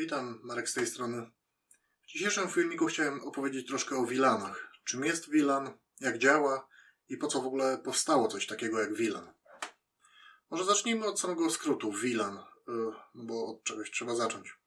Witam, Marek z tej strony. W dzisiejszym filmiku chciałem opowiedzieć troszkę o VLANach. Czym jest VLAN, jak działa i po co w ogóle powstało coś takiego jak VLAN. Może zacznijmy od samego skrótu VLAN, y, no bo od czegoś trzeba zacząć.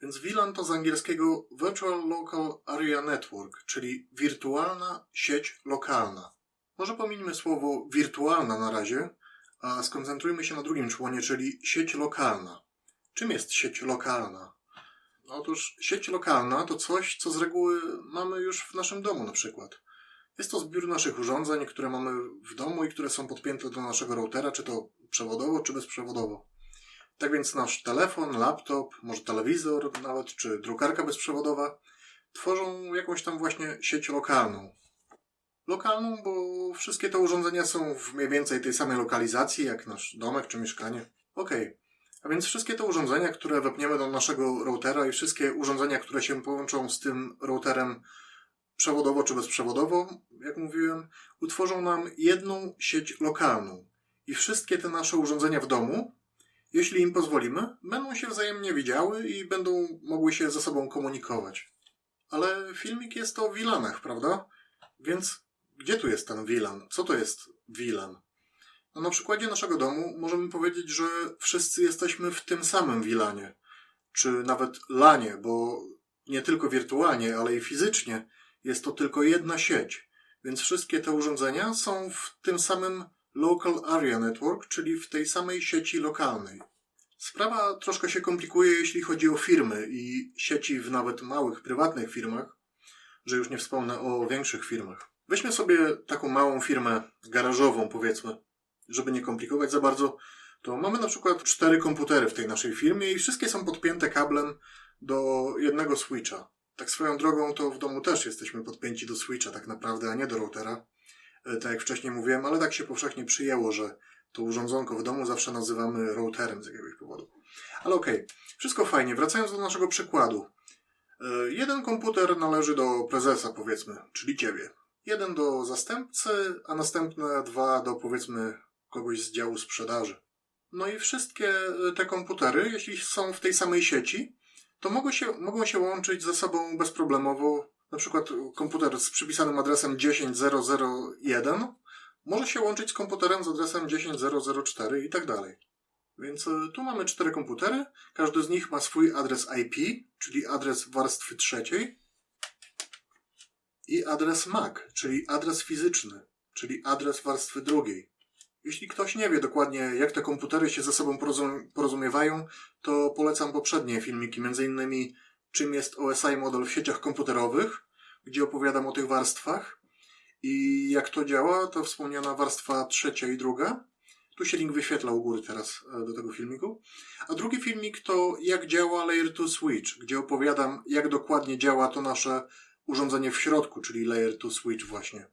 Więc VLAN to z angielskiego Virtual Local Area Network, czyli wirtualna sieć lokalna. Może pominimy słowo wirtualna na razie, a skoncentrujmy się na drugim członie, czyli sieć lokalna. Czym jest sieć lokalna? Otóż sieć lokalna to coś, co z reguły mamy już w naszym domu na przykład. Jest to zbiór naszych urządzeń, które mamy w domu i które są podpięte do naszego routera, czy to przewodowo, czy bezprzewodowo. Tak więc nasz telefon, laptop, może telewizor nawet, czy drukarka bezprzewodowa tworzą jakąś tam właśnie sieć lokalną. Lokalną, bo wszystkie te urządzenia są w mniej więcej tej samej lokalizacji, jak nasz domek czy mieszkanie. Okej. A więc wszystkie te urządzenia, które wepniemy do naszego routera i wszystkie urządzenia, które się połączą z tym routerem przewodowo czy bezprzewodowo, jak mówiłem, utworzą nam jedną sieć lokalną. I wszystkie te nasze urządzenia w domu, jeśli im pozwolimy, będą się wzajemnie widziały i będą mogły się ze sobą komunikować. Ale filmik jest o VLANach, prawda? Więc gdzie tu jest ten VLAN? Co to jest VLAN? No na przykładzie naszego domu możemy powiedzieć, że wszyscy jesteśmy w tym samym VLANie, czy nawet LANie, bo nie tylko wirtualnie, ale i fizycznie jest to tylko jedna sieć, więc wszystkie te urządzenia są w tym samym Local Area Network, czyli w tej samej sieci lokalnej. Sprawa troszkę się komplikuje, jeśli chodzi o firmy i sieci w nawet małych, prywatnych firmach, że już nie wspomnę o większych firmach. Weźmy sobie taką małą firmę garażową, powiedzmy, żeby nie komplikować za bardzo, to mamy na przykład cztery komputery w tej naszej firmie i wszystkie są podpięte kablem do jednego switcha. Tak swoją drogą to w domu też jesteśmy podpięci do switcha tak naprawdę, a nie do routera. E, Tak jak wcześniej mówiłem, ale tak się powszechnie przyjęło, że to urządzonko w domu zawsze nazywamy routerem z jakiegoś powodu. Ale okej, wszystko fajnie. Wracając do naszego przykładu. E, Jeden komputer należy do prezesa, powiedzmy, czyli ciebie. Jeden do zastępcy, a następne dwa do, powiedzmy, kogoś z działu sprzedaży. No i wszystkie te komputery, jeśli są w tej samej sieci, to mogą się, mogą się łączyć ze sobą bezproblemowo. Na przykład komputer z przypisanym adresem 10001 może się łączyć z komputerem z adresem 10004 i tak dalej. Więc y, tu mamy cztery komputery. Każdy z nich ma swój adres IP, czyli adres warstwy trzeciej, i adres MAC, czyli adres fizyczny, czyli adres warstwy drugiej. Jeśli ktoś nie wie dokładnie, jak te komputery się ze sobą porozum- porozumiewają, to polecam poprzednie filmiki, m.in. czym jest OSI model w sieciach komputerowych, gdzie opowiadam o tych warstwach i jak to działa, to wspomniana warstwa trzecia i druga. Tu się link wyświetla u góry teraz e, do tego filmiku. A drugi filmik to jak działa Layer 2 Switch, gdzie opowiadam, jak dokładnie działa to nasze urządzenie w środku, czyli Layer 2 Switch właśnie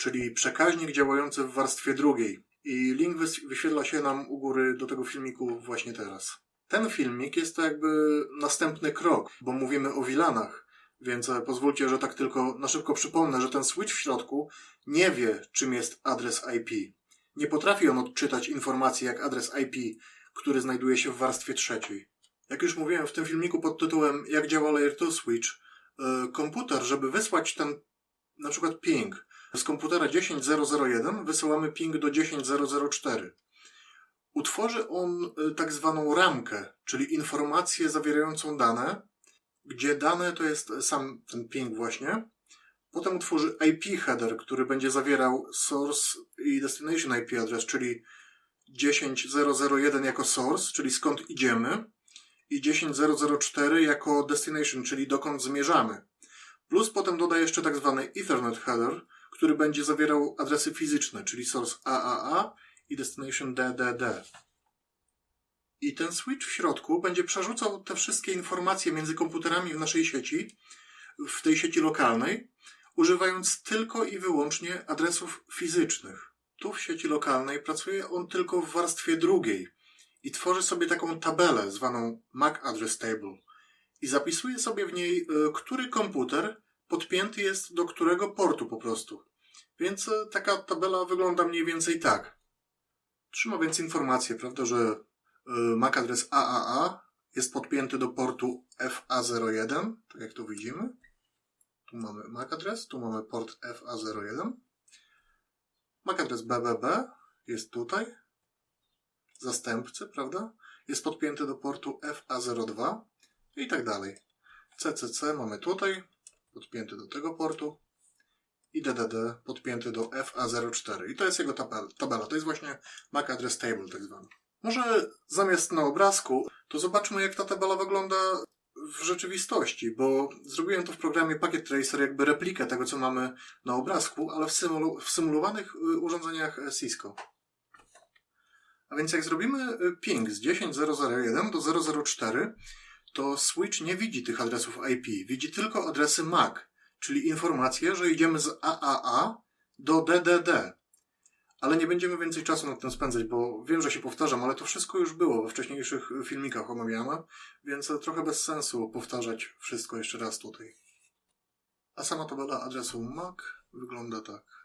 czyli przekaźnik działający w warstwie drugiej. I link wyświetla się nam u góry do tego filmiku właśnie teraz. Ten filmik jest to jakby następny krok, bo mówimy o VLANach, więc e, pozwólcie, że tak tylko na szybko przypomnę, że ten switch w środku nie wie, czym jest adres IP. Nie potrafi on odczytać informacji jak adres IP, który znajduje się w warstwie trzeciej. Jak już mówiłem w tym filmiku pod tytułem Jak działa Layer 2 Switch, e, komputer, żeby wysłać ten na przykład ping z komputera 10001 wysyłamy ping do 10004. Utworzy on y, tak zwaną ramkę, czyli informację zawierającą dane, gdzie dane to jest sam ten ping właśnie. Potem utworzy IP header, który będzie zawierał source i destination IP address, czyli 10001 jako source, czyli skąd idziemy, i 10004 jako destination, czyli dokąd zmierzamy. Plus potem doda jeszcze tak zwany Ethernet header, który będzie zawierał adresy fizyczne, czyli source AAA i destination DDD. I ten switch w środku będzie przerzucał te wszystkie informacje między komputerami w naszej sieci, w tej sieci lokalnej, używając tylko i wyłącznie adresów fizycznych. Tu w sieci lokalnej pracuje on tylko w warstwie drugiej i tworzy sobie taką tabelę zwaną MAC Address Table i zapisuje sobie w niej, y, który komputer podpięty jest do którego portu po prostu. Więc e, taka tabela wygląda mniej więcej tak. Trzyma więc informację, prawda, że e, MAC adres AAA jest podpięty do portu FA01, tak jak tu widzimy. Tu mamy MAC adres, tu mamy port FA01. MAC adres BBB jest tutaj. Zastępcy, prawda? Jest podpięty do portu FA02 i tak dalej. CCC mamy tutaj, podpięty do tego portu i DDD podpięty do FA04. I to jest jego tabel- tabela. To jest właśnie MAC Address Table tak zwany. Może zamiast na obrazku, to zobaczmy jak ta tabela wygląda w rzeczywistości, bo zrobiłem to w programie Packet Tracer jakby replikę tego, co mamy na obrazku, ale w, symulu- w symulowanych y, urządzeniach e, Cisco. A więc jak zrobimy y, ping z 10.001 do 004, to switch nie widzi tych adresów IP, widzi tylko adresy MAC, czyli informację, że idziemy z AAA do DDD. Ale nie będziemy więcej czasu nad tym spędzać, bo wiem, że się powtarzam, ale to wszystko już było we wcześniejszych filmikach omawiane, więc trochę bez sensu powtarzać wszystko jeszcze raz tutaj. A sama tabela adresu MAC wygląda tak.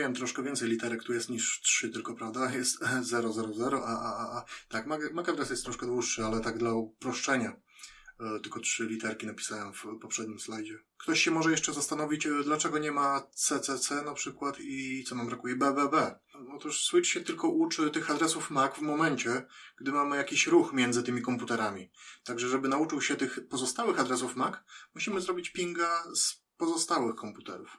Wiem, troszkę więcej literek tu jest niż 3 tylko, prawda? Jest 000, a, a, a. Tak, MAC MAC adres jest troszkę dłuższy, ale tak dla uproszczenia. E, Tylko trzy literki napisałem w poprzednim slajdzie. Ktoś się może jeszcze zastanowić, e, dlaczego nie ma CCC na przykład i co nam brakuje? BBB. Otóż Switch się tylko uczy tych adresów MAC w momencie, gdy mamy jakiś ruch między tymi komputerami. Także, żeby nauczył się tych pozostałych adresów MAC, musimy zrobić pinga z pozostałych komputerów.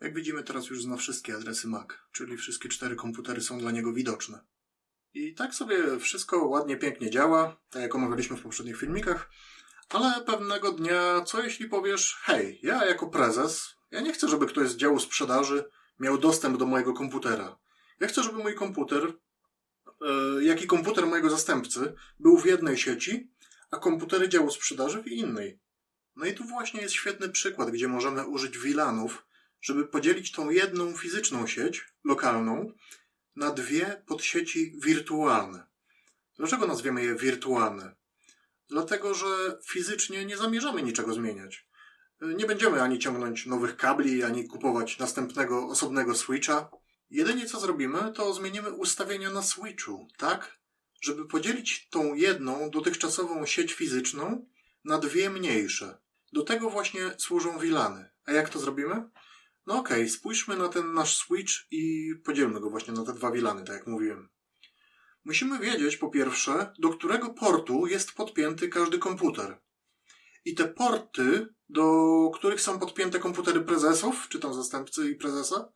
Jak widzimy, teraz już zna wszystkie adresy MAC, czyli wszystkie cztery komputery są dla niego widoczne. I tak sobie wszystko ładnie, pięknie działa, tak jak omawialiśmy w poprzednich filmikach, ale pewnego dnia, co jeśli powiesz, hej, ja jako prezes, ja nie chcę, żeby ktoś z działu sprzedaży miał dostęp do mojego komputera. Ja chcę, żeby mój komputer, e, jak i komputer mojego zastępcy, był w jednej sieci, a komputery działu sprzedaży w innej. No i tu właśnie jest świetny przykład, gdzie możemy użyć VLANów, żeby podzielić tą jedną fizyczną sieć, lokalną, na dwie podsieci wirtualne. Dlaczego nazwiemy je wirtualne? Dlatego, że fizycznie nie zamierzamy niczego zmieniać. Nie będziemy ani ciągnąć nowych kabli, ani kupować następnego osobnego switcha. Jedynie co zrobimy, to zmienimy ustawienia na switchu, tak, żeby podzielić tą jedną dotychczasową sieć fizyczną na dwie mniejsze. Do tego właśnie służą VLANy. A jak to zrobimy? No okej, spójrzmy na ten nasz switch i podzielmy go właśnie na te dwa VLANy, tak jak mówiłem. Musimy wiedzieć po pierwsze, do którego portu jest podpięty każdy komputer. I te porty, do których są podpięte komputery prezesów, czy tam zastępcy i prezesa,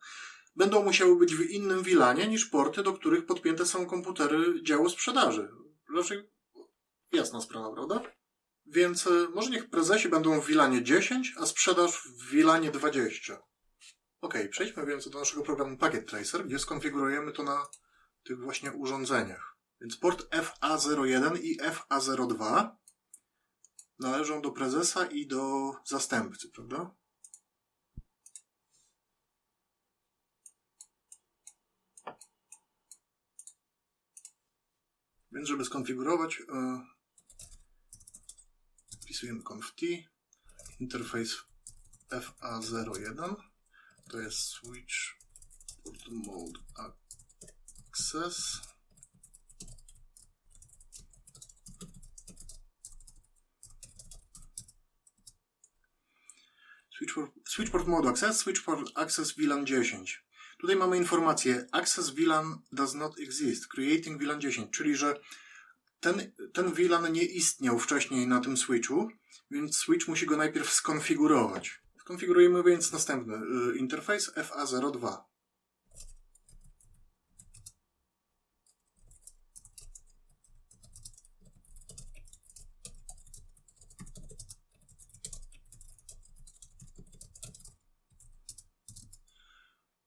będą musiały być w innym VLANie niż porty, do których podpięte są komputery działu sprzedaży. Raczej jasna sprawa, prawda? Więc y, może niech prezesi będą w VLANie 10, a sprzedaż w VLANie 20. Ok, przejdźmy więc do naszego programu Packet Tracer, gdzie skonfigurujemy to na tych właśnie urządzeniach. Więc port FA01 i FA02 należą do prezesa i do zastępcy, prawda? Więc żeby skonfigurować, yy, wpisujemy conft interface FA01 to jest switch port mode access. Switch port, switch port mode access switch port access VLAN 10 tutaj mamy informację access VLAN does not exist creating VLAN 10 czyli że ten, ten VLAN nie istniał wcześniej na tym switchu więc switch musi go najpierw skonfigurować Skonfigurujemy więc następny y, interfejs FA02.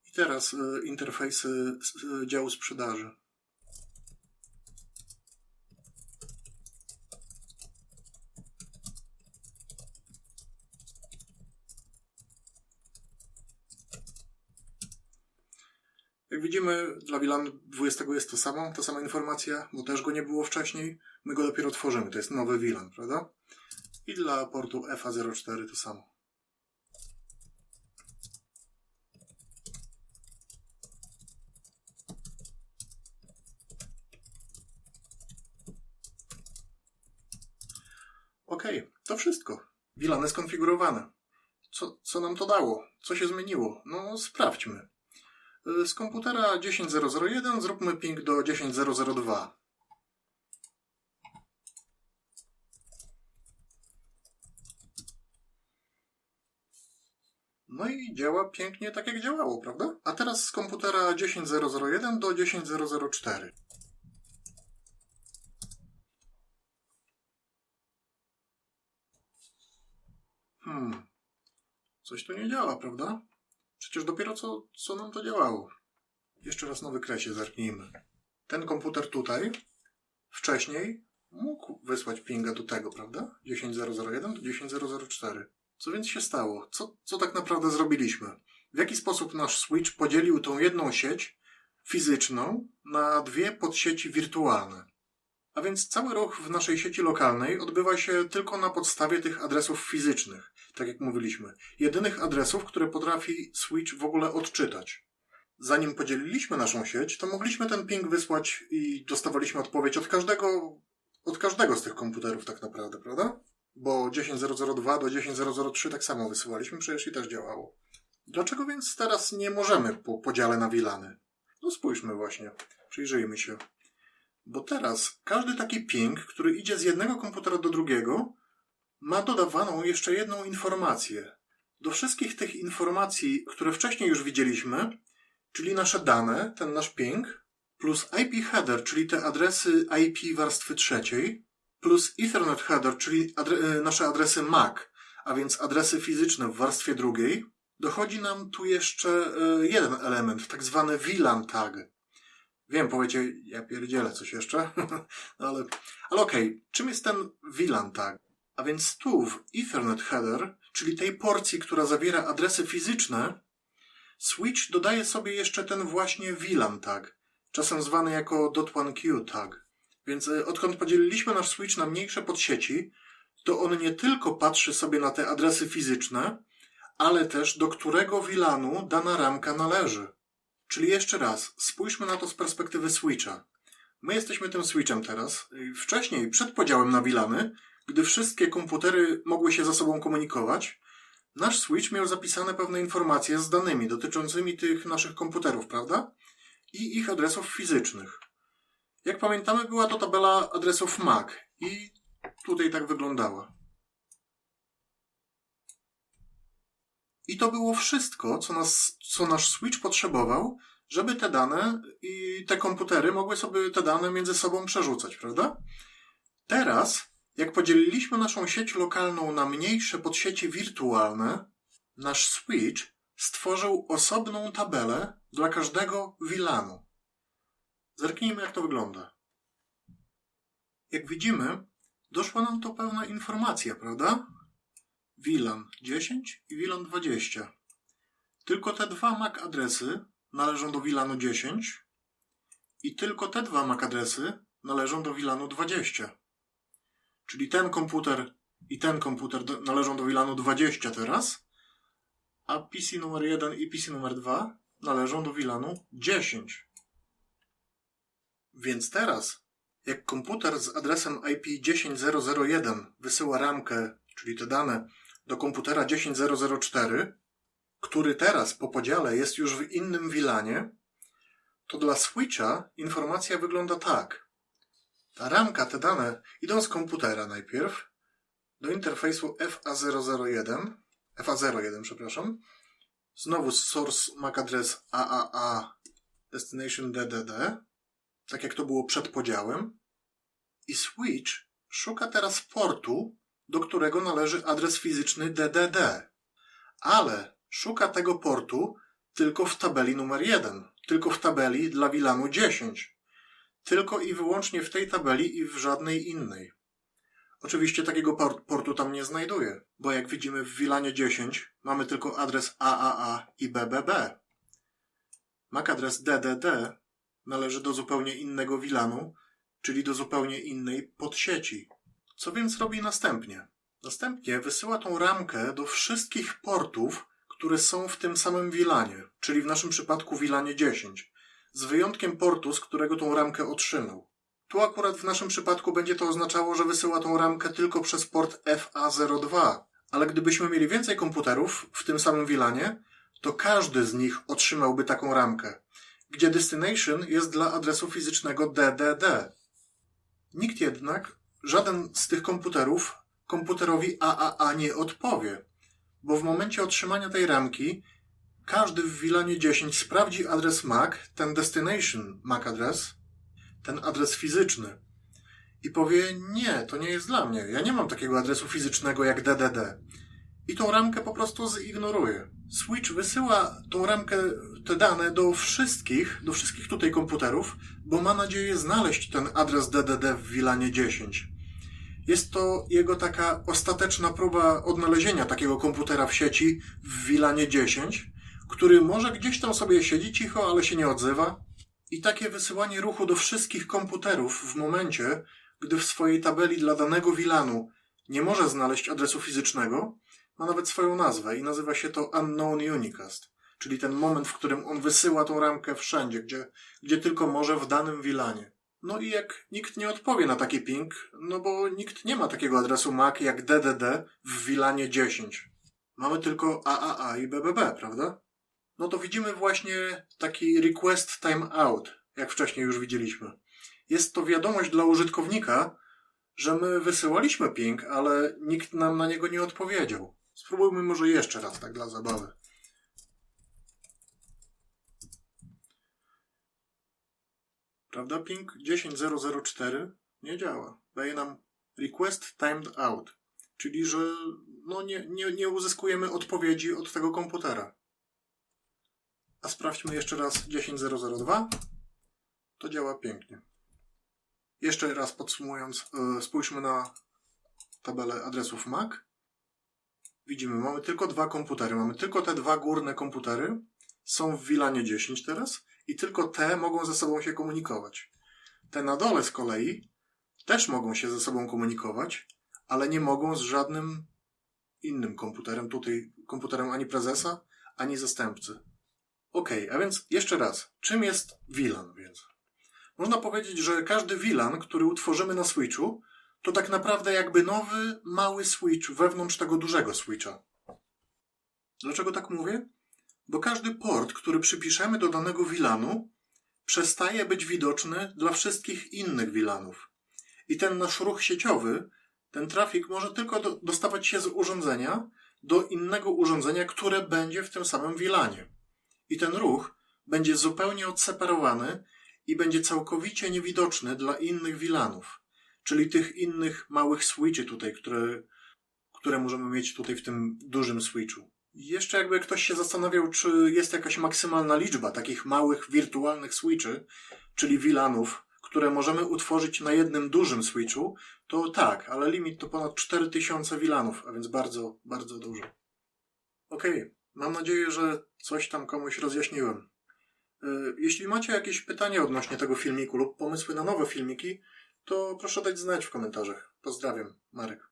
I teraz y, interfejsy y, działu sprzedaży. Jak widzimy, dla VLAN 20 jest to samo, ta sama informacja, bo też go nie było wcześniej. My go dopiero tworzymy, to jest nowy VLAN, prawda? I dla portu FA04 to samo. Okej, to wszystko. VLAny skonfigurowane. Co, co nam to dało? Co się zmieniło? No, sprawdźmy. Y, Z komputera 10001 zróbmy ping do 10002. No i działa pięknie tak jak działało, prawda? A teraz z komputera 10001 do 10004. Hmm. Coś tu nie działa, prawda? Przecież dopiero co, co nam to działało. Jeszcze raz na wykresie zerknijmy. Ten komputer tutaj wcześniej mógł wysłać pinga do tego, prawda? 10001 do 10004. Co więc się stało? Co, co tak naprawdę zrobiliśmy? W jaki sposób nasz switch podzielił tą jedną sieć fizyczną na dwie podsieci wirtualne? A więc cały ruch w naszej sieci lokalnej odbywa się tylko na podstawie tych adresów fizycznych, tak jak mówiliśmy. Jedynych adresów, które potrafi switch w ogóle odczytać. Zanim podzieliliśmy naszą sieć, to mogliśmy ten ping wysłać i dostawaliśmy odpowiedź od każdego, od każdego z tych komputerów tak naprawdę, prawda? Bo 10002 do 10003 tak samo wysyłaliśmy, przecież i też działało. Dlaczego więc teraz nie możemy po podziale na wilany? No spójrzmy właśnie, przyjrzyjmy się. Bo teraz każdy taki ping, który idzie z jednego komputera do drugiego, ma dodawaną jeszcze jedną informację. Do wszystkich tych informacji, które wcześniej już widzieliśmy, czyli nasze dane, ten nasz ping, plus IP header, czyli te adresy IP warstwy trzeciej, plus Ethernet header, czyli adre e, nasze adresy MAC, a więc adresy fizyczne w warstwie drugiej, dochodzi nam tu jeszcze e, jeden element, tak zwany VLAN tag. Wiem, powiecie, ja pierdzielę coś jeszcze, ale, ale okej, czym jest ten VLAN tag? A więc tu w Ethernet header, czyli tej porcji, która zawiera adresy fizyczne, Switch dodaje sobie jeszcze ten właśnie VLAN tag, czasem zwany jako .1q tag. Więc e, odkąd podzieliliśmy nasz switch na mniejsze podsieci, to on nie tylko patrzy sobie na te adresy fizyczne, ale też do którego VLANu dana ramka należy. Czyli jeszcze raz, spójrzmy na to z perspektywy switcha. My jesteśmy tym switchem teraz. Wcześniej, przed podziałem na VLANy, gdy wszystkie komputery mogły się ze sobą komunikować, nasz switch miał zapisane pewne informacje z danymi dotyczącymi tych naszych komputerów, prawda? I ich adresów fizycznych. Jak pamiętamy, była to tabela adresów MAC i tutaj tak wyglądała. I to było wszystko, co, nas, co nasz switch potrzebował, żeby te dane i te komputery mogły sobie te dane między sobą przerzucać, prawda? Teraz, jak podzieliliśmy naszą sieć lokalną na mniejsze podsiecie wirtualne, nasz switch stworzył osobną tabelę dla każdego VLANu. Zerknijmy, jak to wygląda. Jak widzimy, doszła nam to pełna informacja, prawda? VLAN 10 i VLAN 20. Tylko te dwa MAC adresy należą do VLANu 10 i tylko te dwa MAC adresy należą do VLANu 20. Czyli ten komputer i ten komputer należą do VLANu 20 teraz, a PC numer 1 i PC numer 2 należą do VLANu 10. Więc teraz, jak komputer z adresem IP 10001 wysyła ramkę, czyli te dane, do komputera 10004, który teraz po podziale jest już w innym VLANie, to dla switcha informacja wygląda tak. Ta ramka, te dane idą z komputera najpierw do interfejsu FA001, FA01, przepraszam, znowu source MAC address AAA destination DDD, tak jak to było przed podziałem, i switch szuka teraz portu, do którego należy adres fizyczny DDD. Ale szuka tego portu tylko w tabeli numer 1, tylko w tabeli dla VLANu 10. Tylko i wyłącznie w tej tabeli i w żadnej innej. Oczywiście takiego port, portu tam nie znajduje, bo jak widzimy w VLANie 10 mamy tylko adres AAA i BBB. MAC adres DDD należy do zupełnie innego VLANu, czyli do zupełnie innej podsieci. Co więc robi następnie? Następnie wysyła tą ramkę do wszystkich portów, które są w tym samym VLANie, czyli w naszym przypadku VLANie 10, z wyjątkiem portu, z którego tą ramkę otrzymał. Tu akurat w naszym przypadku będzie to oznaczało, że wysyła tą ramkę tylko przez port FA02, ale gdybyśmy mieli więcej komputerów w tym samym VLANie, to każdy z nich otrzymałby taką ramkę, gdzie destination jest dla adresu fizycznego DDD. Nikt jednak, żaden z tych komputerów, komputerowi AAA nie odpowie, bo w momencie otrzymania tej ramki każdy w VLANie 10 sprawdzi adres MAC, ten destination MAC adres, ten adres fizyczny i powie nie, to nie jest dla mnie, ja nie mam takiego adresu fizycznego jak DDD. I tą ramkę po prostu zignoruje. Switch wysyła tą ramkę, te dane do wszystkich, do wszystkich tutaj komputerów, bo ma nadzieję znaleźć ten adres DDD w VLANie 10. Jest to jego taka ostateczna próba odnalezienia takiego komputera w sieci w VLANie 10, który może gdzieś tam sobie siedzi cicho, ale się nie odzywa. I takie wysyłanie ruchu do wszystkich komputerów w momencie, gdy w swojej tabeli dla danego VLANu nie może znaleźć adresu fizycznego, ma nawet swoją nazwę i nazywa się to Unknown Unicast, czyli ten moment, w którym on wysyła tą ramkę wszędzie, gdzie, gdzie tylko może w danym VLANie. No i jak nikt nie odpowie na taki ping, no bo nikt nie ma takiego adresu MAC jak DDD w VLANie 10. Mamy tylko AAA i BBB, prawda? No to widzimy właśnie taki request timeout, jak wcześniej już widzieliśmy. Jest to wiadomość dla użytkownika, że my wysyłaliśmy ping, ale nikt nam na niego nie odpowiedział. Spróbujmy może jeszcze raz, tak dla zabawy. Prawda, ping 10004 nie działa. Daje nam request timed out, czyli że no nie, nie, nie uzyskujemy odpowiedzi od tego komputera. A sprawdźmy jeszcze raz 10002. To działa pięknie. Jeszcze raz podsumując, yy, spójrzmy na tabelę adresów MAC. Widzimy, mamy tylko dwa komputery. Mamy tylko te dwa górne komputery. Są w VLANie 10 teraz i tylko te mogą ze sobą się komunikować. Te na dole z kolei też mogą się ze sobą komunikować, ale nie mogą z żadnym innym komputerem. Tutaj komputerem ani prezesa, ani zastępcy. Ok, a więc jeszcze raz. Czym jest VLAN więc? Można powiedzieć, że każdy VLAN, który utworzymy na switchu, to tak naprawdę jakby nowy, mały switch wewnątrz tego dużego switcha. Dlaczego tak mówię? Bo każdy port, który przypiszemy do danego VLANu, przestaje być widoczny dla wszystkich innych VLANów. I ten nasz ruch sieciowy, ten trafik może tylko do, dostawać się z urządzenia do innego urządzenia, które będzie w tym samym VLANie. I ten ruch będzie zupełnie odseparowany i będzie całkowicie niewidoczny dla innych VLANów, czyli tych innych małych switchy tutaj, które, które możemy mieć tutaj w tym dużym switchu. Jeszcze jakby ktoś się zastanawiał, czy jest jakaś maksymalna liczba takich małych wirtualnych switchy, czyli VLANów, które możemy utworzyć na jednym dużym switchu, to tak, ale limit to ponad 4000 VLANów, a więc bardzo, bardzo dużo. Okej, mam nadzieję, że coś tam komuś rozjaśniłem. Y, Jeśli macie jakieś pytania odnośnie tego filmiku lub pomysły na nowe filmiki, to proszę dać znać w komentarzach. Pozdrawiam, Marek.